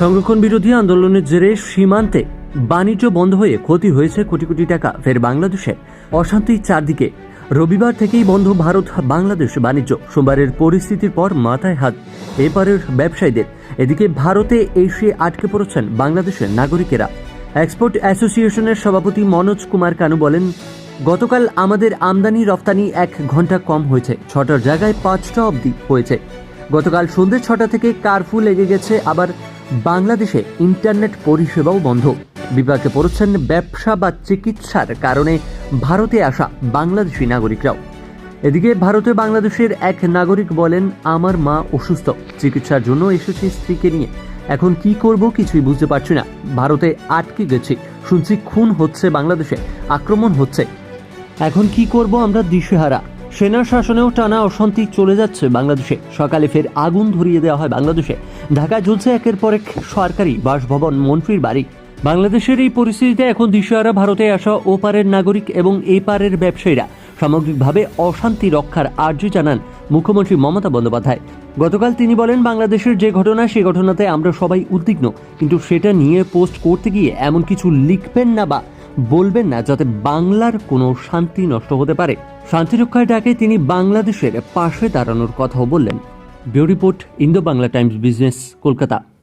সংরক্ষণ বিরোধী আন্দোলনের জেরে সীমান্তে বাণিজ্য বন্ধ হয়ে ক্ষতি হয়েছে কোটি কোটি টাকা। ফের বাংলাদেশে অশান্তি চারদিকে। রবিবার থেকেই বন্ধ ভারত, বাংলাদেশ বাণিজ্য। সোমবারের পরিস্থিতির পর মাথায় হাত এপারের ব্যবসায়ীদের। এদিকে ভারতে এসে আটকে পড়েছেন বাংলাদেশের নাগরিকেরা। এক্সপোর্ট অ্যাসোসিয়েশনের সভাপতি মনোজ কুমার কানু বলেন, গতকাল আমাদের আমদানি রফতানি এক ঘণ্টা কম হয়েছে। ছটার জায়গায় পাঁচটা অবধি হয়েছে। গতকাল সন্ধ্যে ছটা থেকে কারফু লেগে গেছে, আবার বাংলাদেশে ইন্টারনেট পরিষেবাও বন্ধ। বিপাকে পড়েছেন ব্যবসা বা চিকিৎসার কারণে ভারতে আসা বাংলাদেশি নাগরিকরাও। এদিকে ভারতে বাংলাদেশের এক নাগরিক বলেন, আমার মা অসুস্থ, চিকিৎসার জন্য এসেছি স্ত্রীকে নিয়ে। এখন কি করব কিছুই বুঝতে পারছি না। ভারতে আটকে গেছি। শুনছি খুন হচ্ছে বাংলাদেশে, আক্রমণ হচ্ছে। এখন কি করব আমরা দিশেহারা? সেনা শাসনেও টানা অশান্তি চলে যাচ্ছে বাংলাদেশে। সকালে ফের আগুন ধরিয়ে দেওয়া হয় বাংলাদেশে। ঢাকায় ঝুলছে একের পর এক সরকারি বাসভবন মন্ত্রীর বাড়ি। বাংলাদেশের এই পরিস্থিতিতে এখন দিশেহারা ভারতে আসা ও পারের নাগরিক এবং এই পারের ব্যবসায়ীরা সামগ্রিকভাবে অশান্তি রক্ষার আর্জি জানান মুখ্যমন্ত্রী মমতা বন্দ্যোপাধ্যায়। গতকাল তিনি বলেন, বাংলাদেশের যে ঘটনা সেই ঘটনাতে আমরা সবাই উদ্বিগ্ন। কিন্তু সেটা নিয়ে পোস্ট করতে গিয়ে এমন কিছু লিখবেন না বা বলবেন না যাতে বাংলার কোনো শান্তি নষ্ট হতে পারে। শান্তি রক্ষার ডাকে তিনি বাংলাদেশের পাশে দাঁড়ানোর কথাও বললেন। Bureau report Indo Bangla Times business, Kolkata.